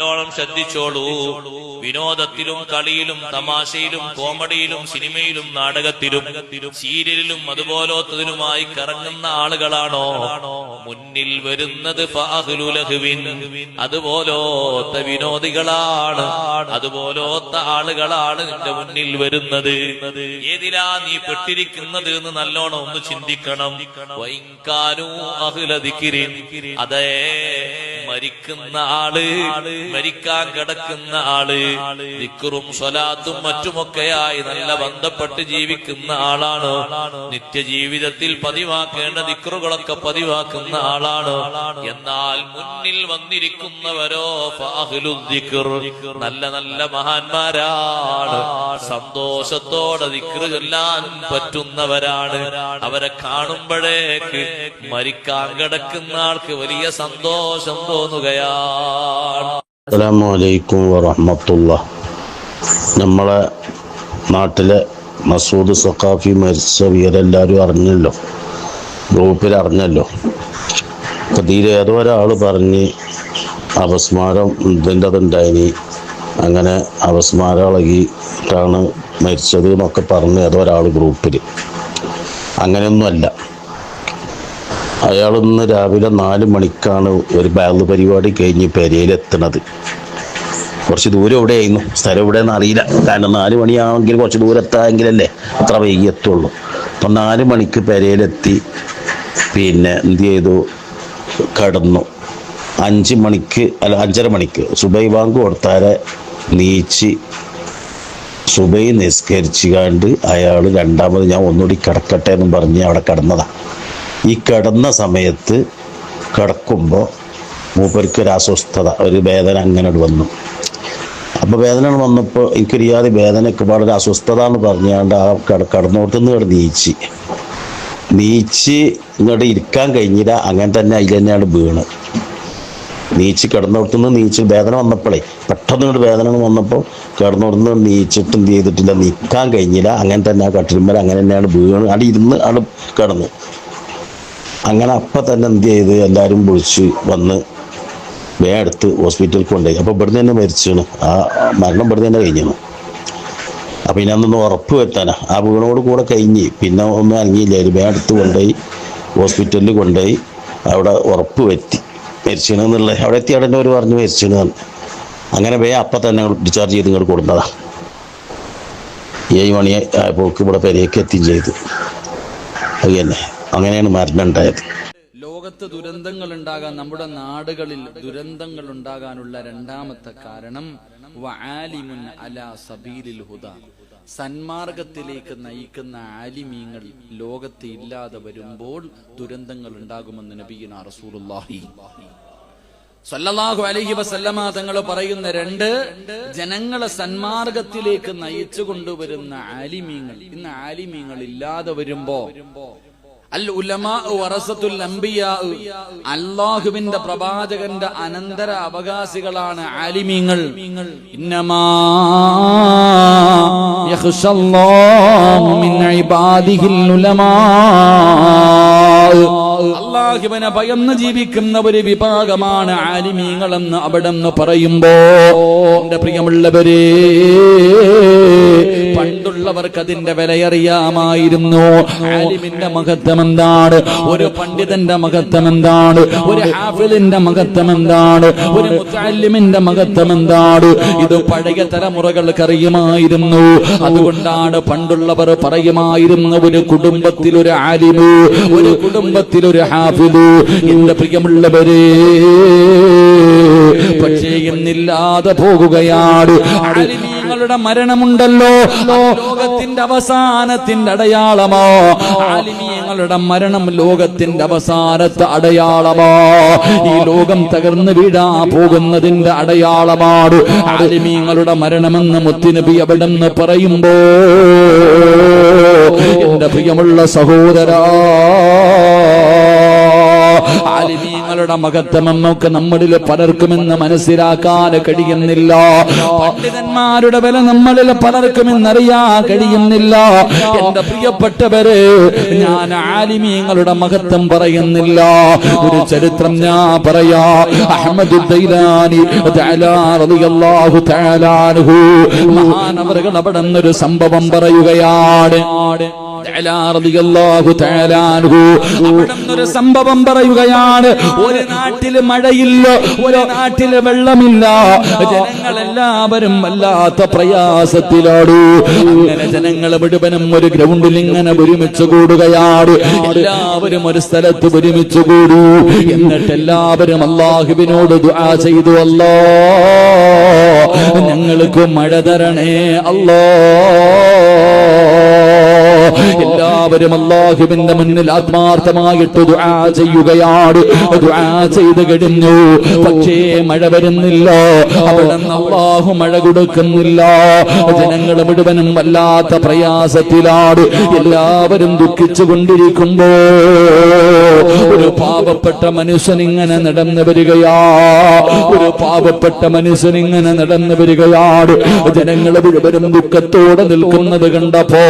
നല്ലോണം ശ്രദ്ധിച്ചോളൂ. വിനോദത്തിലും കളിയിലും തമാശയിലും കോമഡിയിലും സിനിമയിലും നാടകത്തിലും സീരിയലിലും അതുപോലത്തതിലുമായി കറങ്ങുന്ന ആളുകളാണോ? മുന്നിൽ വരുന്നത് അതുപോലത്തെ വിനോദികളാണ്. അതുപോലോത്ത ആളുകളാണ് നിന്റെ മുന്നിൽ വരുന്നത്. ഏതിലാ നീ പെട്ടിരിക്കുന്നത് എന്ന് നല്ലോണം ഒന്ന് ചിന്തിക്കണം. വൈകാനു അഹുലതിക്കിരി അതേ മരിക്കുന്ന ആൾ മരിക്കാൻ കിടക്കുന്ന ആൾ ദിക്കറും സ്വലാത്തും മറ്റുമൊക്കെയായി നല്ല ബന്ധപ്പെട്ട് ജീവിക്കുന്ന ആളാണ്. നിത്യജീവിതത്തിൽ പതിവാക്കേണ്ട ദിക്കറുകളൊക്കെ പതിവാക്കുന്ന ആളാണ്. എന്നാൽ മുന്നിൽ വന്നിരിക്കുന്നവരോ നല്ല നല്ല മഹാന്മാരാണ്. സന്തോഷത്തോടെ ദിക്റ് ചൊല്ലാൻ പറ്റുന്നവരാണ്. അവരെ കാണുമ്പോഴേക്ക് മരിക്കാൻ കിടക്കുന്ന ആൾക്ക് വലിയ സന്തോഷം തോന്നുകയാണ് അസ്സലാമു അലൈക്കും വറഹമത്തുള്ള. നമ്മളെ നാട്ടിലെ മസൂദ് സഖാഫി മരിച്ച വിവരെല്ലാവരും അറിഞ്ഞല്ലോ. ഗ്രൂപ്പിൽ അറിഞ്ഞല്ലോ. അപ്പം തീരെ ഏതോ ഒരാൾ പറഞ്ഞ് അപസ്മാരം ഇതിന്റെ അതുണ്ടായിനി അങ്ങനെ അപസ്മാരം ഇളകിയിട്ടാണ് മരിച്ചത് എന്നൊക്കെ പറഞ്ഞ് ഏതോ ഒരാൾ ഗ്രൂപ്പിൽ അങ്ങനെയൊന്നുമല്ല. അയാൾ ഇന്ന് രാവിലെ നാല് മണിക്കാണ് ഒരു ബാഗ് പരിപാടി കഴിഞ്ഞ് പെരയിലെത്തണത്. കുറച്ച് ദൂരം എവിടെയായിരുന്നു? സ്ഥലം എവിടെയെന്ന് അറിയില്ല. കാരണം നാല് മണിയാണെങ്കിൽ കുറച്ച് ദൂരത്തായെങ്കിലല്ലേ അത്ര വൈകി എത്തുള്ളൂ. അപ്പം നാല് മണിക്ക് പെരയിലെത്തി. പിന്നെ എന്ത് ചെയ്തു? കടന്നു. അഞ്ച് മണിക്ക് അല്ല അഞ്ചര മണിക്ക് സുബൈ ബാങ്ക് കൊടുത്താരെ നീച്ച് സുബൈ നിസ്കരിച്ചു കണ്ട് അയാൾ രണ്ടാമത് ഞാൻ ഒന്നുകൂടി കിടക്കട്ടെ എന്നും പറഞ്ഞ് അവിടെ കിടന്നതാണ് ഈ കിടന്ന സമയത്ത് കിടക്കുമ്പോൾ മൂപ്പർക്ക് ഒരു അസ്വസ്ഥത ഒരു വേദന അങ്ങനെ വന്നു. അപ്പോൾ വേദന വന്നപ്പോൾ എനിക്കറിയാതെ വേദനയ്ക്ക് വളരെ അസ്വസ്ഥത എന്ന് പറഞ്ഞാണ്ട് ആ കട കടന്നോട്ടുനിന്ന് ഇവിടെ നീച്ച്. നീച്ച് ഇങ്ങോട്ട് ഇരിക്കാൻ കഴിഞ്ഞില്ല അങ്ങനെ തന്നെ അതിൽ തന്നെയാണ് വീണ്. നീച്ച് കിടന്നിടത്തുനിന്ന് നീച്ച് വേദന വന്നപ്പോഴേ പെട്ടെന്ന് ഇങ്ങോട്ട് വേദന വന്നപ്പോൾ കിടന്നിടത്തുനിന്ന് നീച്ചിട്ട് എന്ത് ചെയ്തിട്ടില്ല നിൽക്കാൻ കഴിഞ്ഞില്ല അങ്ങനെ തന്നെ ആ കട്ടിലുമ്മൽ അങ്ങനെ തന്നെയാണ് വീണ് അവിടെ ഇരുന്ന് അവിടെ കിടന്നു. അങ്ങനെ അപ്പം തന്നെ എന്ത് ചെയ്ത് എല്ലാവരും വിളിച്ച് വന്ന് വേ അടുത്ത് ഹോസ്പിറ്റലിൽ കൊണ്ടുപോയി. അപ്പോൾ ഇവിടുന്ന് തന്നെ മരിച്ചാണ് ആ മരണം ഇവിടുന്ന് തന്നെ കഴിഞ്ഞു അപ്പം ഇനി അന്നൊന്ന് ഉറപ്പ് വരുത്താനാ. ആ വീണോട് കൂടെ കഴിഞ്ഞ്. പിന്നെ ഒന്നും അനങ്ങിയില്ലായിരുന്നു വേ അടുത്ത് കൊണ്ടുപോയി ഹോസ്പിറ്റലിൽ കൊണ്ടുപോയി അവിടെ ഉറപ്പ് വരുത്തി. മരിച്ചണെന്നുള്ള അവിടെ എത്തി അവിടെ അവർ പറഞ്ഞു മരിച്ചെന്ന് അങ്ങനെ വേ അപ്പം തന്നെ ഡിസ്ചാർജ് ചെയ്ത് ഇങ്ങോട്ട് കൊടുത്തതാണ് ഏഴ് മണി ആയപ്പോൾക്ക് ഇവിടെ പെരേക്ക് എത്തുകയും ചെയ്തു. അത് തന്നെ. അങ്ങനെയാണ് മരണം ഉണ്ടായത്. ലോകത്ത് ദുരന്തങ്ങൾ ഉണ്ടാകാൻ നമ്മുടെ നാടുകളിൽ ദുരന്തങ്ങൾ ഉണ്ടാകാനുള്ള രണ്ടാമത്തെ കാരണം സബീലിൽ സന്മാർഗത്തിലേക്ക് നയിക്കുന്ന ആലിമീങ്ങൾ ലോകത്ത് ഇല്ലാതെ വരുമ്പോൾ ദുരന്തങ്ങൾ ഉണ്ടാകുമെന്ന് നബീന റസൂലുള്ളാഹി. സല്ലല്ലാഹു അലൈഹി വസല്ലമ തങ്ങൾ പറയുന്ന രണ്ട് ജനങ്ങളെ സന്മാർഗത്തിലേക്ക് നയിച്ചു കൊണ്ടുവരുന്ന ആലിമീങ്ങൾ. ഇന്ന് ആലിമീങ്ങൾ ഇല്ലാതെ വരുമ്പോ അൽ വറസത്തുൽ അള്ളാഹുവിന്റെ പ്രവാചകന്റെ അനന്തര അവകാശികളാണ് ആലിമീങ്ങൾ. യഖ്ഷല്ലാഹു മിൻ അള്ളാഹുവിനെ ഭയന്ന് ജീവിക്കുന്ന ഒരു വിഭാഗമാണ് ആലിമീങ്ങളെന്ന് അവിടെ നിന്ന് പറയുമ്പോ എന്റെ പ്രിയമുള്ളവരെ പണ്ടുള്ളവർക്ക് അതിന്റെ വിലയറിയാമായിരുന്നു. ആലിമിന്റെ മഹത്വം എന്താണ് ഒരു പണ്ഡിതന്റെ മഹത്വം എന്താണ് ഒരു ഹാഫിലിന്റെ മഹത്വം എന്താണ് ഒരു മുത്താലിമിന്റെ മഹത്വം എന്താണ് ഇത് പഴയ തലമുറകൾക്ക് അറിയുമായിരുന്നു അതുകൊണ്ടാണ് പണ്ടുള്ളവർ പറയുമായിരുന്നു ഒരു കുടുംബത്തിൽ ഒരു ആലിമു ഒരു കുടുംബത്തിൽ ഒരു ഹാഫിദു എന്റെ പ്രിയമുള്ളവരെ. പക്ഷേ ഇന്നില്ലാതെ പോകുകയാണ് ആലിമീങ്ങളുടെ മരണമുണ്ടല്ലോ. ലോകത്തിന്റെ അവസാനത്തിന്റെ അടയാളമോ? ആലിമീങ്ങളുടെ മരണം ലോകത്തിന്റെ അവസാനത്തെ അടയാളമോ? ഈ ലോകം തകർന്നു വീടാ പോകുന്നതിന്റെ അടയാളമാണ് ആലിമീങ്ങളുടെ മരണമെന്ന് മുത്തിനബി അവിടെ നിന്ന് പറയുമ്പോ എന്റെ പ്രിയമുള്ള സഹോദരാ ആലിമീങ്ങളുടെ നമുക്ക് നമ്മളിൽ പലർക്കും ഇന്ന് മനസ്സിലാക്കാൻ കഴിയുന്നില്ല. പണ്ഡിതന്മാരുടെ വില നമ്മളിൽ പലർക്കും ഇന്നറിയാൻ കഴിയുന്നില്ല. എന്റെ പ്രിയപ്പെട്ടവര് ഞാൻ ആലിമീങ്ങളുടെ മഹത്വം പറയുന്നില്ല. ഒരു ചരിത്രം ഞാൻ പറയാ. അഹമ്മദ് മഹാനവറുകൾ അവിടെ നിന്നൊരു സംഭവം പറയുകയാണ്. അവിടെ സംഭവം പറയുകയാണ്. ഒരു നാട്ടിൽ മഴയില്ല ഒരു നാട്ടിൽ വെള്ളമില്ല. ജനങ്ങളെല്ലാവരും വല്ലാത്ത പ്രയാസത്തിലാണ് അങ്ങനെ ജനങ്ങൾ മുഴുവനും ഒരു ഗ്രൗണ്ടിൽ ഇങ്ങനെ ഒരുമിച്ച് കൂടുകയാണ്. എല്ലാവരും ഒരു സ്ഥലത്ത് ഒരുമിച്ച് കൂടൂ. എന്നിട്ട് എല്ലാവരും അള്ളാഹുവിനോട് ദുആ ചെയ്തു അല്ലോ. ഞങ്ങൾക്ക് മഴ തരണേ അല്ലാ. എല്ലാവരും അള്ളാഹുവിന്റെ മുന്നിൽ ആത്മാർത്ഥമായിട്ട് ദുആ ചെയ്യുകയാണ്. ദുആ ചെയ്ത് കഴിഞ്ഞു. പക്ഷേ മഴ വരുന്നില്ല. അള്ളാഹു മഴ കൊടുക്കുന്നില്ല. ജനങ്ങൾ മുഴുവനും വല്ലാത്ത പ്രയാസത്തിലാണ്. എല്ലാവരും ദുഃഖിച്ചു കൊണ്ടിരിക്കുമ്പോ ഒരു പാവപ്പെട്ട മനുഷ്യൻ ഇങ്ങനെ നടന്നു വരികയാ. ഒരു പാവപ്പെട്ട മനുഷ്യൻ ഇങ്ങനെ നടന്നു വരികയാണ്. ജനങ്ങൾ മുഴുവനും ദുഃഖത്തോടെ നിൽക്കുന്നത് കണ്ടപ്പോ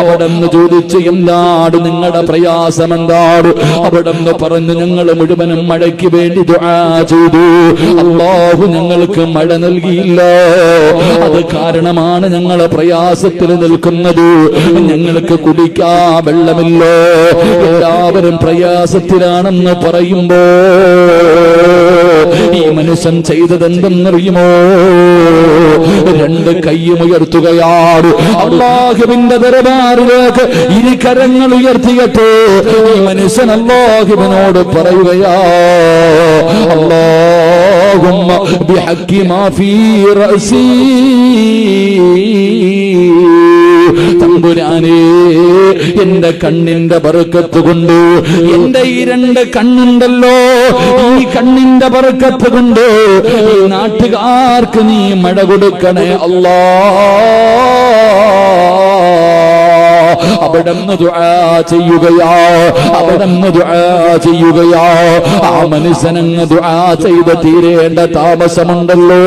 അവിടെ നിന്ന് ചോദിച്ചു എന്താണ് നിങ്ങളുടെ പ്രയാസം എന്താണ് അവിടെ നിന്ന് പറഞ്ഞു ഞങ്ങൾ മുഴുവനും മഴയ്ക്ക് വേണ്ടി ചെയ്തു. അള്ളാഹു ഞങ്ങൾക്ക് മഴ നൽകിയില്ല. അത് കാരണമാണ് ഞങ്ങൾ പ്രയാസത്തിൽ നിൽക്കുന്നത്. ഞങ്ങൾക്ക് കുടിക്കാ വെള്ളമില്ല. എല്ലാവരും പ്രയാസത്തിലാണെന്ന് പറയുമ്പോ ഈ മനുഷ്യൻ ചെയ്തത് എന്തെന്നറിയുമോ രണ്ട് കൈയും ഉയർത്തുകയാണ് അള്ളാഹുവിന്റെ ദർബാറിലേക്ക് ഇരു കരങ്ങൾ ഉയർത്തിയിട്ട് ഈ മനുഷ്യൻ അള്ളാഹുവിനോട് പറയുകയാ അള്ളാഹുമ്മ بحق ما في رأسي. തമ്പുരാനെ എന്റെ കണ്ണിന്റെ പറക്കത്ത് കൊണ്ട് എന്റെ ഈ രണ്ട് കണ്ണുണ്ടല്ലോ ഈ കണ്ണിന്റെ പറക്കത്ത് കൊണ്ട് ഈ നാട്ടുകാർക്ക് നീ മഴ കൊടുക്കണേ അല്ലാ. അവിടുന്ന് ചെയ്യുകയാ. അവിടുന്ന് ചെയ്യുകയാ. ആ മനുഷ്യനങ്ങ് ചെയ്ത് തീരേണ്ട താമസമുണ്ടല്ലോ.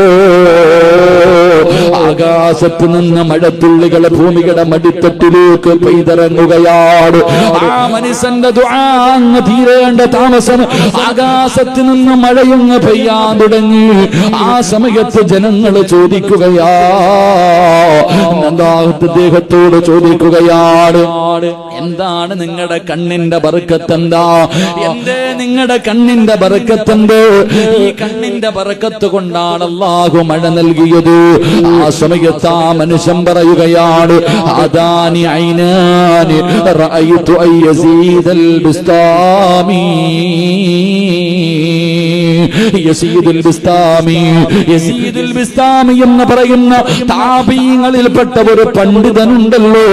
ആകാശത്ത് നിന്ന് മഴത്തുള്ളികൾ ഭൂമിയുടെ മടിത്തട്ടിലേക്ക് പെയ്തിറങ്ങുകയാണ്. ആ മനുഷ്യന്റെ ദുആ അങ്ങ് തീരേണ്ട താമസം ആകാശത്ത് നിന്ന് മഴയങ്ങ് പെയ്യാൻ തുടങ്ങി. ആ സമയത്ത് ജനങ്ങൾ ചോദിക്കുകയാ എന്താ ദേഹത്തോട് ചോദിക്കുകയാണ്? എന്താണ് നിങ്ങളുടെ കണ്ണിന്റെ ബറുക്കത്തെന്താ? എന്തേ നിങ്ങളുടെ കണ്ണിന്റെ ബറുക്കത്തെന്ത്? ഈ കണ്ണിന്റെ ബറുക്കത്ത് കൊണ്ടാണ് അള്ളാഹു മഴ നൽകിയത്. ആ സമയത്ത് ആ മനുഷ്യൻ പറയുകയാണ് അദാനി ഐനാനി യസീദുൽ ബിസ്താമി യസീദുൽ ബിസ്താമി എന്ന് പറയുന്ന താപീയങ്ങളിൽപ്പെട്ട ഒരു പണ്ഡിതനുണ്ടല്ലോ.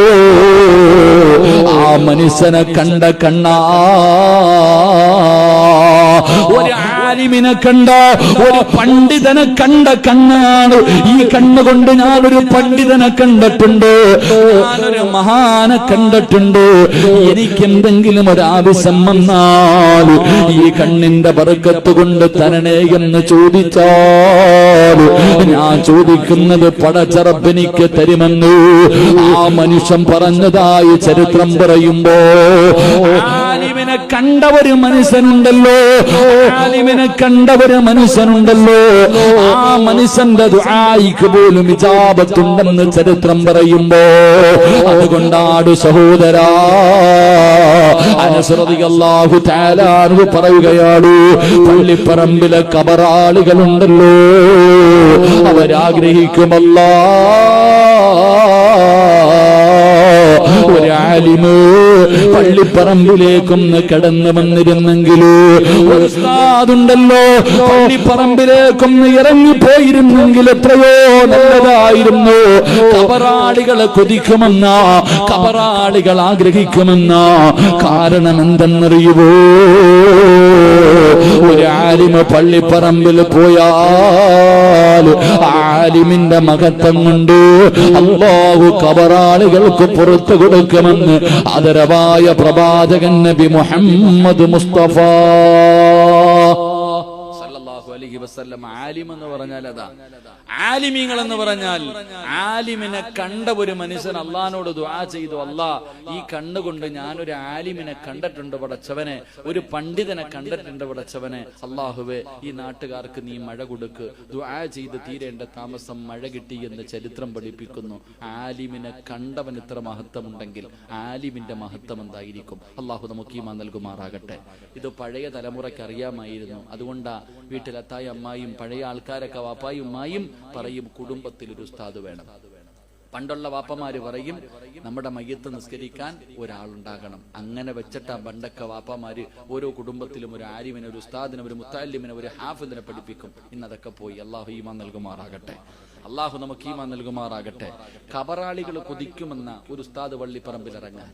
ആ മനുഷ്യനെ കണ്ട കണ്ണാ. ഒരു ആലിമിനെ കണ്ട ഒരു പണ്ഡിതനെ കണ്ട കണ്ണാണ്. ഈ കണ്ണുകൊണ്ട് ഒരു പണ്ഡിതനെ കണ്ടിട്ടുണ്ട്. ഞാനൊരു മഹാനെ കണ്ടിട്ടുണ്ട്. എനിക്ക് എന്തെങ്കിലും ഒരാവശ്യം വന്നാൽ ഈ കണ്ണിന്റെ പറക്കത്ത് കൊണ്ട് തരണേ എന്ന് ചോദിച്ചാൽ ഞാൻ ചോദിക്കുന്നത് പടച്ചറപ്പെനിക്ക് തരുമെന്ന് ആ മനുഷ്യൻ പറഞ്ഞതായി ചരിത്രം പറയുമ്പോ ആലിമിനെ കണ്ട ഒരു മനുഷ്യനുണ്ടല്ലോ. ആലിമിനെ കണ്ട ഒരു മനുഷ്യനുണ്ടല്ലോ. ആ മനുഷ്യന്റെ ദുആയിക്ക് പോലും ഇജാബത്തുണ്ടെന്ന് ചരിത്രം പറയുമ്പോ അതുകൊണ്ടാണ് സഹോദരാ അനുസൃതിയല്ലാഹു താലാർവ് പറയുകയാണ് പള്ളിപ്പറമ്പിലെ കബറാളികളുണ്ടല്ലോ. അവരാഗ്രഹിക്കുമല്ലാ ആലിമ് പള്ളിപ്പറമ്പിലേക്കൊന്ന് കടന്നു വന്നിരുന്നെങ്കിലോ ഒരു ഉസ്താദുണ്ടല്ലോ പള്ളിപ്പറമ്പിലേക്കൊന്ന് ഇറങ്ങിപ്പോയിരുന്നെങ്കിൽ എത്രയോ നല്ലതായിരുന്നു. കബറാളികളെ കൊതിക്കുമെന്ന കബറാളികൾ ആഗ്രഹിക്കുമെന്ന. കാരണം എന്തെന്നറിയുവോ ആലിമ പള്ളിപ്പറമ്പിൽ പോയാൽ ആലിമിന്റെ മഹത്വം കൊണ്ട് അള്ളാഹു കബറാളികൾക്ക് പുറത്തു കൊടുക്കുമെന്ന് ആദരവായ പ്രവാചകൻ നബി മുഹമ്മദ് മുസ്തഫ. അലൈഹി വസല്ലം ആലിം എന്ന് പറഞ്ഞാൽ അതാ. ആലിമീങ്ങൾ എന്ന് പറഞ്ഞാൽ ആലിമിനെ കണ്ട ഒരു മനുഷ്യൻ അള്ളഹാനോട് ദുആ ചെയ്തു. അല്ലാ ഈ കണ്ണുകൊണ്ട് ഞാനൊരു ആലിമിനെ കണ്ടിട്ടുണ്ട് പടച്ചവനെ. ഒരു പണ്ഡിതനെ കണ്ടിട്ടുണ്ട് പടച്ചവനെ. അള്ളാഹുവെ ഈ നാട്ടുകാർക്ക് നീ മഴ കൊടുക്ക്. ദുആ ചെയ്ത് തീരേണ്ട താമസം മഴ കിട്ടി എന്ന് ചരിത്രം പഠിപ്പിക്കുന്നു. ആലിമിനെ കണ്ടവൻ ഇത്ര മഹത്വമുണ്ടെങ്കിൽ ആലിമിന്റെ മഹത്വം എന്തായിരിക്കും? അള്ളാഹു നമുക്ക് ഈ നൽകുമാറാകട്ടെ. ഇത് പഴയ തലമുറയ്ക്ക് അറിയാമായിരുന്നു. അതുകൊണ്ടാ വീട്ടിലെത്തായ അമ്മായും പഴയ ആൾക്കാരൊക്കെ വാപ്പായും ഉമ്മായും പറയും കുടുംബത്തിൽ ഒരു ഉസ്താദ് വേണം. പണ്ടുള്ള വാപ്പമാര് പറയും നമ്മുടെ മയ്യത്ത് നിസ്കരിക്കാൻ ഒരാളുണ്ടാകണം. അങ്ങനെ വെച്ചിട്ട് ആ പണ്ടൊക്കെ വാപ്പമാര് ഓരോ കുടുംബത്തിലും ഒരു ആരിമിനെ ഒരു ഉസ്താദിനെ ഒരു മുത്താലിമിനെ ഒരു ഹാഫിദിനെ പഠിപ്പിക്കും. ഇന്ന് അതൊക്കെ പോയി അള്ളാഹു ഈമാൻ നൽകുമാറാകട്ടെ. അള്ളാഹു നമുക്ക് ഈമാൻ നൽകുമാറാകട്ടെ. കബറാളികൾ കൊതിക്കുമെന്ന ഒരു ഉസ്താദ് വള്ളിപ്പറമ്പിൽ ഇറങ്ങാൻ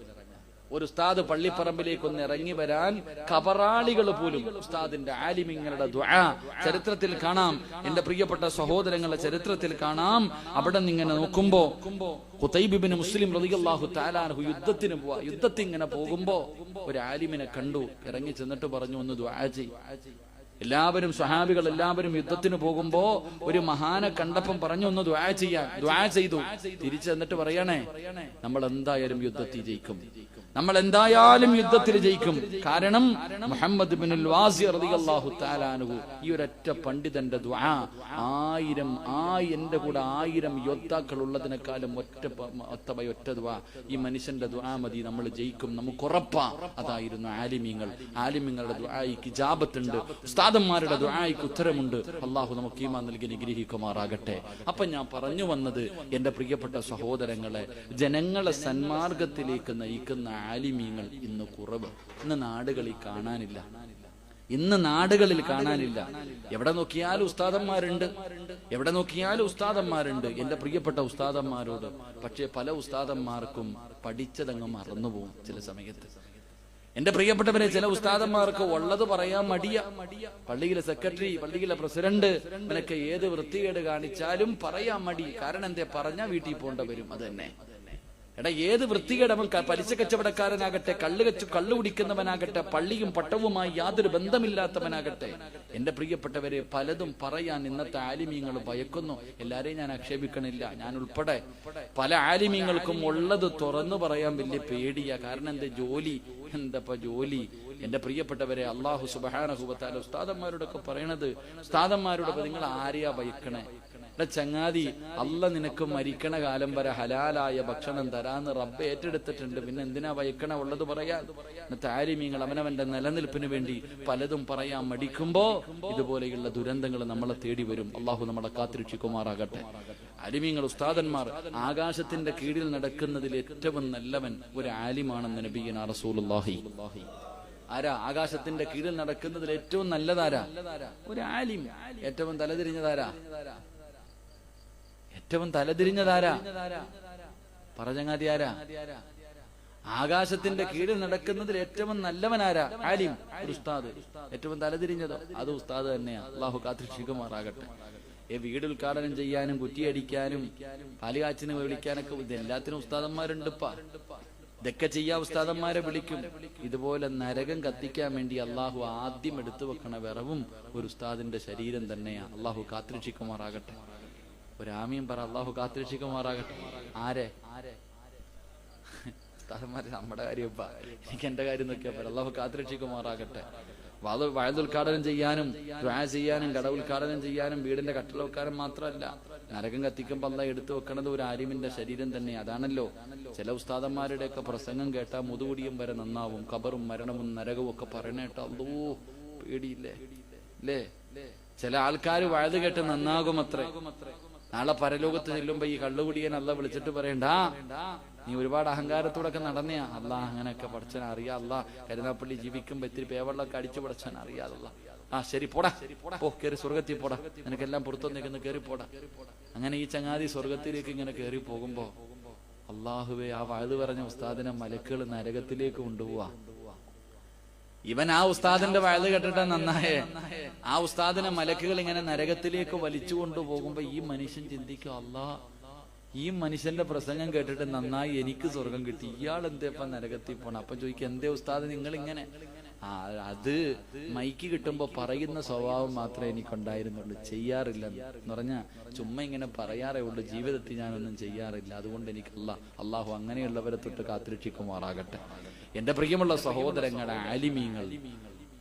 ഒരു ഉസ്താദ് പള്ളിപ്പറമ്പിലേക്ക് ഒന്ന് ഇറങ്ങി വരാൻ കബറാളികൾ പോലും ഉസ്താദിന്റെ ആലിമിങ്ങളുടെ ചരിത്രത്തിൽ കാണാം. എന്റെ പ്രിയപ്പെട്ട സഹോദരങ്ങളുടെ ചരിത്രത്തിൽ കാണാം. അവിടെ നിന്ന് ഇങ്ങനെ നോക്കുമ്പോ ഹുതൈബിബിന് മുസ്ലിം റളിയല്ലാഹു താലാൻഹു യുദ്ധത്തിന് പോവാ. യുദ്ധത്തിൽ ഇങ്ങനെ പോകുമ്പോ ഒരു ആലിമിനെ കണ്ടു ഇറങ്ങി ചെന്നിട്ട് പറഞ്ഞു ഒന്ന് ചെയ് എല്ലാവരും സ്വഹാബികൾ എല്ലാവരും യുദ്ധത്തിന് പോകുമ്പോ ഒരു മഹാനെ കണ്ടപ്പം പറഞ്ഞു ഒന്ന് ദ്വാ ചെയ്യാൻ. ദ്വാ ചെയ്തു. തിരിച്ചു എന്നിട്ട് പറയണേ നമ്മൾ എന്തായാലും യുദ്ധത്തിൽ ജയിക്കും. നമ്മൾ എന്തായാലും യുദ്ധത്തിൽ ജയിക്കും. കാരണം മുഹമ്മദ് ബിൻ വാസി റളിയല്ലാഹു തആലാനുഹു ഈ ഒരൊറ്റ പണ്ഡിതന്റെ ആയിരം ആ എന്റെ കൂടെ ആയിരം യോദ്ധാക്കൾ ഉള്ളതിനേക്കാളും ഒറ്റ ഒത്തവ ഒറ്റ ദ്വാ ഈ മനുഷ്യന്റെ ദ്വാ മതി നമ്മൾ ജയിക്കും. നമുക്ക് ഉറപ്പാ. അതായിരുന്നു ആലിമീങ്ങളുടെ ദ്വായിക്ക് ജാപത്തുണ്ട്. ഉസ്താദന്മാരുടെ ദ്വായിക്ക് ഉത്തരമുണ്ട്. അള്ളാഹു നമുക്ക് ഈമാൻ നൽകി നിഗ്രഹിക്കുമാറാകട്ടെ അപ്പൊ ഞാൻ പറഞ്ഞു വന്നത് എന്റെ പ്രിയപ്പെട്ട സഹോദരങ്ങളെ ജനങ്ങളെ സന്മാർഗത്തിലേക്ക് നയിക്കുന്ന ആലിമീങ്ങൾ ഇന്ന് കുറവ്. ഇന്ന് നാടുകളിൽ കാണാനില്ല. ഇന്ന് നാടുകളിൽ കാണാനില്ല. എവിടെ നോക്കിയാലും ഉസ്താദന്മാരുണ്ട്. എവിടെ നോക്കിയാലും ഉസ്താദന്മാരുണ്ട്. എന്റെ പ്രിയപ്പെട്ട ഉസ്താദന്മാരോട്. പക്ഷേ പല ഉസ്താദന്മാർക്കും പഠിച്ചതങ്ങ് മറന്നുപോകും ചില സമയത്ത്. എന്റെ പ്രിയപ്പെട്ടവരെ ചില ഉസ്താദന്മാർക്ക് ഉള്ളത് പറയാൻ മടിയ. പള്ളിയിലെ സെക്രട്ടറി പള്ളിയിലെ പ്രസിഡന്റ് നിനക്ക് ഏത് വൃത്തികേട് കാണിച്ചാലും പറയാൻ മടി. കാരണം എന്തേ? പറഞ്ഞാ വീട്ടിൽ പോകേണ്ട വരും അത് തന്നെ. എടാ ഏത് വൃത്തികേടവൻ പലിശ കച്ചവടക്കാരനാകട്ടെ കള്ളു കച്ചു കള്ളു കുടിക്കുന്നവനാകട്ടെ പള്ളിയും പട്ടവുമായി യാതൊരു ബന്ധമില്ലാത്തവനാകട്ടെ. എന്റെ പ്രിയപ്പെട്ടവരെ പലതും പറയാൻ ഇന്നത്തെ ആലിമീങ്ങൾ ഭയക്കുന്നു. എല്ലാരെയും ഞാൻ ആക്ഷേപിക്കണില്ല. ഞാൻ ഉൾപ്പെടെ പല ആലിമീങ്ങൾക്കും ഉള്ളത് തുറന്നു പറയാൻ വലിയ പേടിയാ. കാരണം എന്റെ ജോലി. എന്തപ്പ ജോലി? എന്റെ പ്രിയപ്പെട്ടവരെ അള്ളാഹു സുബാനഹുബത്താല ഉസ്താദന്മാരോടൊക്കെ പറയണത് ഉസ്താദന്മാരോടൊക്കെ നിങ്ങൾ ആരെയാ ഭയക്കണേ? എടാ ചങ്ങാതി അല്ല നിനക്ക് മരിക്കണ കാലം വരെ ഹലാലായ ഭക്ഷണം തരാന്ന് റബ്ബ് ഏറ്റെടുത്തിട്ടുണ്ട്. പിന്നെ എന്തിനാ വയക്കണ ഉള്ളത് പറയാൻ? താരിമീങ്ങൾ അവനവന്റെ നിലനിൽപ്പിന് വേണ്ടി പലതും പറയാൻ മടിക്കുമ്പോ ഇതുപോലെയുള്ള ദുരന്തങ്ങൾ നമ്മളെ തേടി വരും. അള്ളാഹു നമ്മളെ കാത്തിരക്ഷിക്കുമാറാകട്ടെ. അലിമീങ്ങൾ ഉസ്താദന്മാർ ആകാശത്തിന്റെ കീഴിൽ നടക്കുന്നതിൽ ഏറ്റവും നല്ലവൻ ഒരു ആലിമാണെന്ന് നബീന റസൂലുള്ളാഹി. ആരാ? ആകാശത്തിന്റെ കീഴിൽ നടക്കുന്നതിൽ ഏറ്റവും നല്ലതാരാ? ഒരു ആലിം. ഏറ്റവും തലതിരിഞ്ഞതാരാ? ഏറ്റവും തലതിരിഞ്ഞതാരാ? പറഞ്ഞങ്ങാതി ആരാ ആകാശത്തിന്റെ കീഴിൽ നടക്കുന്നതിൽ ഏറ്റവും നല്ലവനാരാ? ആലിം ഒരു ഉസ്താദ്. ഏറ്റവും തലതിരിഞ്ഞതോ? അത് ഉസ്താദ് തന്നെയാ. അള്ളാഹു കാത്തിരിക്കുമാറാകട്ടെ ഈ വീട് ഉദ്ഘാടനം ചെയ്യാനും കുറ്റിയടിക്കാനും പാലുകാച്ചിന് വിളിക്കാനൊക്കെ ഇതെല്ലാത്തിനും ഉസ്താദന്മാരുണ്ടിപ്പാ. ഇതൊക്കെ ചെയ്യാ ഉസ്താദന്മാരെ വിളിക്കും. ഇതുപോലെ നരകം കത്തിക്കാൻ വേണ്ടി അള്ളാഹു ആദ്യം എടുത്തു വെക്കണ വിറവും ഒരു ഉസ്താദിന്റെ ശരീരം തന്നെയാ. അള്ളാഹു കാത്തിരക്ഷിക്കുമാറാകട്ടെ. ഒരാമിയും പറ അള്ളാഹു കാത്തിരക്ഷിക്കുമാറാകട്ടെ. ആരെ? ആരെ നമ്മുടെ കാര്യം എനിക്ക് എന്റെ കാര്യം നോക്കിയാ പറ അള്ളാഹു കാത്തിരക്ഷിക്കുമാറാകട്ടെ. വാതു വഴുതുദ്ഘാടനം ചെയ്യാനും ദ്വാ ചെയ്യാനും കട ഉദ്ഘാടനം ചെയ്യാനും വീടിന്റെ കട്ടിൽ വെക്കാനും മാത്രമല്ല നരകം കത്തിക്കുമ്പോൾ അല്ല എടുത്തു വെക്കണത് ഒരു ആര്യമിന്റെ ശരീരം തന്നെ അതാണല്ലോ. ചില ഉസ്താദന്മാരുടെ ഒക്കെ പ്രസംഗം കേട്ടാൽ മുതുകുടിയും വരെ നന്നാവും. കബറും മരണവും നരകവും ഒക്കെ പറയണേട്ടോ അല്ലോ പേടിയില്ലേ? ചില ആൾക്കാർ വഴുത് കേട്ട് നന്നാകുമത്രേ. നാളെ പരലോകത്ത് ചെല്ലുമ്പോ ഈ കള്ളുകുടിയൻ അല്ല വിളിച്ചിട്ട് പറയണ്ട. നീ ഒരുപാട് അഹങ്കാരത്തോടൊക്കെ നടന്നെയാ അല്ല അങ്ങനെയൊക്കെ പഠിച്ചാൻ അറിയാ അല്ല കരുനാപ്പള്ളി ജീവിക്കുമ്പോ ഇത്തിരി പേവെള്ളമൊക്കെ അടിച്ചു പഠിച്ചാൻ അറിയാതല്ല ആ ശരി പോടാ. ഓ കയറി സ്വർഗത്തിൽ പോടാ. നിനക്കെല്ലാം പുറത്തുനിന്ന് കയറി പോടാ. അങ്ങനെ ഈ ചങ്ങാതി സ്വർഗത്തിലേക്ക് ഇങ്ങനെ കയറി പോകുമ്പോ അള്ളാഹുവെ ആ വഴുതു പറഞ്ഞ ഉസ്താദിനെ മലക്കുകൾ നരകത്തിലേക്ക് കൊണ്ടുപോവാ. ഇവൻ ആ ഉസ്താദിന്റെ വയത് കേട്ടിട്ട് നന്നായേ. ആ ഉസ്താദിനെ മലക്കുകൾ ഇങ്ങനെ നരകത്തിലേക്ക് വലിച്ചു കൊണ്ടുപോകുമ്പോ ഈ മനുഷ്യൻ ചിന്തിക്കും അല്ലാ ഈ മനുഷ്യന്റെ പ്രസംഗം കേട്ടിട്ട് നന്നായി എനിക്ക് സ്വർഗം കിട്ടി. ഇയാൾ എന്തേപ്പ നരകത്തിൽ പോണം? അപ്പൊ ചോദിക്കും എന്തേ ഉസ്താദ് നിങ്ങൾ ഇങ്ങനെ ആ അത് മൈക്ക് കിട്ടുമ്പോ പറയുന്ന സ്വഭാവം മാത്രമേ എനിക്കുണ്ടായിരുന്നുള്ളൂ. ചെയ്യാറില്ല എന്ന് പറഞ്ഞാ ചുമ്മാ ഇങ്ങനെ പറയാറേ ഉള്ളൂ. ജീവിതത്തിൽ ഞാനൊന്നും ചെയ്യാറില്ല. അതുകൊണ്ട് എനിക്ക് അല്ല അള്ളാഹു അങ്ങനെയുള്ളവരെ തൊട്ട് കാത്തിരക്ഷിക്കുമാറാകട്ടെ. എന്റെ പ്രിയമുള്ള സഹോദരങ്ങളെ ആലിമീങ്ങൾ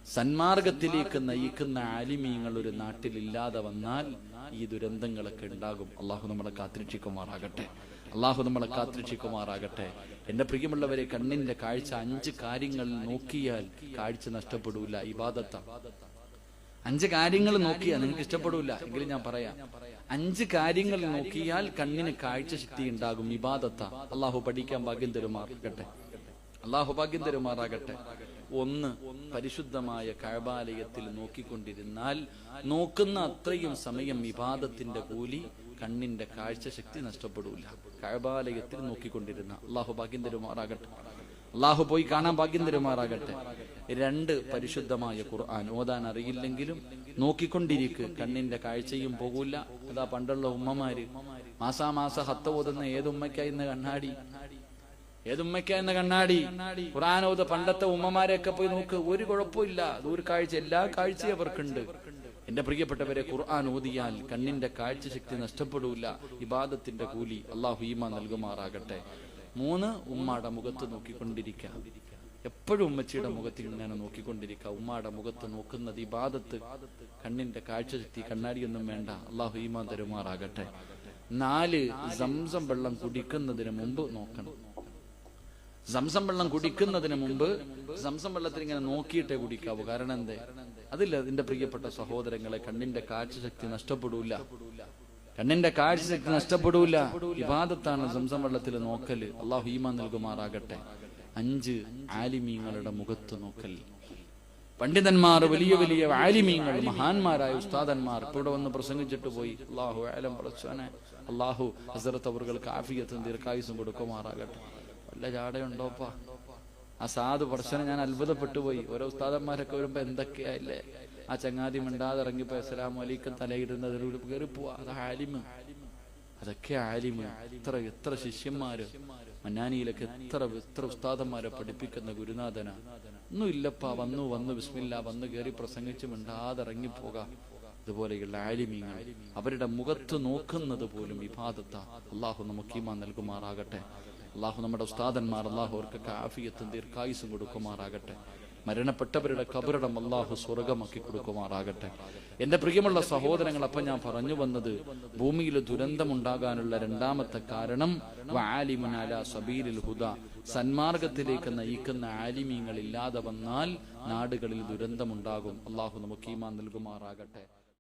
സന്മാർഗത്തിലേക്ക് നയിക്കുന്ന ആലിമീങ്ങൾ ഒരു നാട്ടിൽ ഇല്ലാതെ വന്നാൽ ഈ ദുരന്തങ്ങളൊക്കെ ഉണ്ടാകും. അള്ളാഹു നമ്മളെ കാത്തിരക്ഷിക്കുമാറാകട്ടെ. അള്ളാഹു നമ്മളെ കാത്തിരക്ഷിക്കുമാറാകട്ടെ. എന്റെ പ്രിയമുള്ളവരെ കണ്ണിന്റെ കാഴ്ച അഞ്ച് കാര്യങ്ങൾ നോക്കിയാൽ കാഴ്ച നഷ്ടപ്പെടൂല ഇബാദത്ത. അഞ്ച് കാര്യങ്ങൾ നോക്കിയാൽ നിങ്ങൾക്ക് ഇഷ്ടപ്പെടൂല എങ്കിലും ഞാൻ പറയാം. അഞ്ച് കാര്യങ്ങൾ നോക്കിയാൽ കണ്ണിന് കാഴ്ച ശക്തി ഉണ്ടാകും ഇബാദത്ത. അള്ളാഹു പഠിക്കാൻ ഭാഗ്യം തരുമാറാകട്ടെ. അള്ളാഹു ഭാഗ്യം തരുമാറാകട്ടെ. ഒന്ന് പരിശുദ്ധമായ കഴബാലയത്തിൽ നോക്കിക്കൊണ്ടിരുന്നാൽ നോക്കുന്ന അത്രയും സമയം വിവാദത്തിന്റെ കൂലി കണ്ണിന്റെ കാഴ്ച ശക്തി നഷ്ടപ്പെടൂല. കഴബാലയത്തിൽ നോക്കിക്കൊണ്ടിരുന്ന അള്ളാഹു ഭാഗ്യം തരുമാറാകട്ടെ അള്ളാഹു പോയി കാണാൻ ഭാഗ്യം തരുമാറാകട്ടെ രണ്ട് പരിശുദ്ധമായ ഖുർആൻ ഓതാൻ അറിയില്ലെങ്കിലും നോക്കിക്കൊണ്ടിരിക്കുക കണ്ണിന്റെ കാഴ്ചയും പോകൂല. അതാ പണ്ടുള്ള ഉമ്മമാര്. മാസാമാസ ഹത്ത ഓതുന്ന ഏതുമ്മയ്ക്കായി ഇന്ന് കണ്ണാടി? ഏതുമ്മയ്ക്ക എന്ന കണ്ണാടി ഖുറാനോത് പണ്ടത്തെ ഉമ്മമാരെയൊക്കെ പോയി നോക്ക് ഒരു കുഴപ്പമില്ല. ദൂരക്കാഴ്ച എല്ലാ കാഴ്ചയും അവർക്കുണ്ട്. എന്റെ പ്രിയപ്പെട്ടവരെ ഖുർആൻ ഓതിയാൽ കണ്ണിന്റെ കാഴ്ച ശക്തി നഷ്ടപ്പെടൂല. ഇബാദത്തിന്റെ കൂലി അള്ളാഹു ഈമ നൽകുമാറാകട്ടെ. മൂന്ന് ഉമ്മാടെ മുഖത്ത് നോക്കിക്കൊണ്ടിരിക്കുക എപ്പോഴും ഉമ്മച്ചിയുടെ മുഖത്ത് ഇങ്ങനെ നോക്കിക്കൊണ്ടിരിക്കുക ഉമ്മാടെ മുഖത്ത് നോക്കുന്നത് ഇബാദത്ത്. കണ്ണിന്റെ കാഴ്ച ശക്തി കണ്ണാടിയൊന്നും വേണ്ട. അള്ളാഹു ഈമാൻ തരുമാറാകട്ടെ. നാല് സംസം വെള്ളം കുടിക്കുന്നതിന് മുമ്പ് നോക്കണം. സംസം വെള്ളം കുടിക്കുന്നതിന് മുമ്പ് സംസം വെള്ളത്തിൽ ഇങ്ങനെ നോക്കിയിട്ടേ കുടിക്കാവൂ. കാരണം എന്തേ? അതില്ല അതിന്റെ പ്രിയപ്പെട്ട സഹോദരങ്ങളെ കണ്ണിന്റെ കാഴ്ചശക്തി നഷ്ടപ്പെടൂല. കണ്ണിന്റെ കാഴ്ചശക്തി നഷ്ടപ്പെടൂല. വിവാദത്താണ് സംസം വെള്ളത്തിൽ നോക്കൽ അള്ളാഹു ഹീമ നൽകുമാറാകട്ടെ. അഞ്ച് ആലിമീങ്ങളുടെ മുഖത്ത് നോക്കൽ. പണ്ഡിതന്മാർ വലിയ വലിയ ആലിമീങ്ങൾ മഹാന്മാരായ ഉസ്താദന്മാർ ഇവിടെ വന്ന് പ്രസംഗിച്ചിട്ട് പോയി. അള്ളാഹു ആലം പറച്ചോനെ അള്ളാഹു ഹസരത്ത് അവർക്ക് ആഫിയത്തും ദീർഘായുസും കൊടുക്കുമാറാകട്ടെ. വല്ല ജാടയുണ്ടോപ്പാ ആ സാധു പ്രശ്നം ഞാൻ അത്ഭുതപ്പെട്ടു പോയി. ഓരോ ഉസ്താദന്മാരൊക്കെ വരുമ്പോ എന്തൊക്കെയല്ലേ ആ ചങ്ങാതി മിണ്ടാതെ ഇറങ്ങിപ്പോ അസ്സലാം അലൈക്കും തലയിടുന്നതിൽ കയറി പോവാ. അത് ആലിമ് അതൊക്കെ ആലിമ് എത്ര എത്ര ശിഷ്യന്മാര്. മന്നാനിയിലൊക്കെ എത്ര എത്ര ഉസ്താദന്മാരെ പഠിപ്പിക്കുന്ന ഗുരുനാഥന. ഒന്നും ഇല്ലപ്പാ. വന്നു വന്നു ബിസ്മില്ല. വന്നു കയറി പ്രസംഗിച്ച് മിണ്ടാതെ ഇറങ്ങിപ്പോകാം. ഇതുപോലെയുള്ള ആലിമീങ്ങൾ അവരുടെ മുഖത്ത് നോക്കുന്നത് പോലും വിവാദത്ത അള്ളാഹു നമുക്ക് ഈമാ നൽകുമാറാകട്ടെ. അള്ളാഹു നമ്മുടെ ഉസ്താദന്മാർ അള്ളാഹു അവർക്കൊക്കെ ആഫിയത്തും ദീർഘായുസും കൊടുക്കുമാറാകട്ടെ. മരണപ്പെട്ടവരുടെ കബറിടം അള്ളാഹു സ്വർഗമാക്കി കൊടുക്കുമാറാകട്ടെ. എന്റെ പ്രിയമുള്ള സഹോദരങ്ങൾ അപ്പൊ ഞാൻ പറഞ്ഞു വന്നത് ഭൂമിയിൽ ദുരന്തമുണ്ടാകാനുള്ള രണ്ടാമത്തെ കാരണം സബീലിൽ ഹുദ. സന്മാർഗത്തിലേക്ക് നയിക്കുന്ന ആലിമീങ്ങൾ ഇല്ലാതെ വന്നാൽ നാടുകളിൽ ദുരന്തമുണ്ടാകും. അള്ളാഹു നമുക്ക് ഈമാൻ നൽകുമാറാകട്ടെ.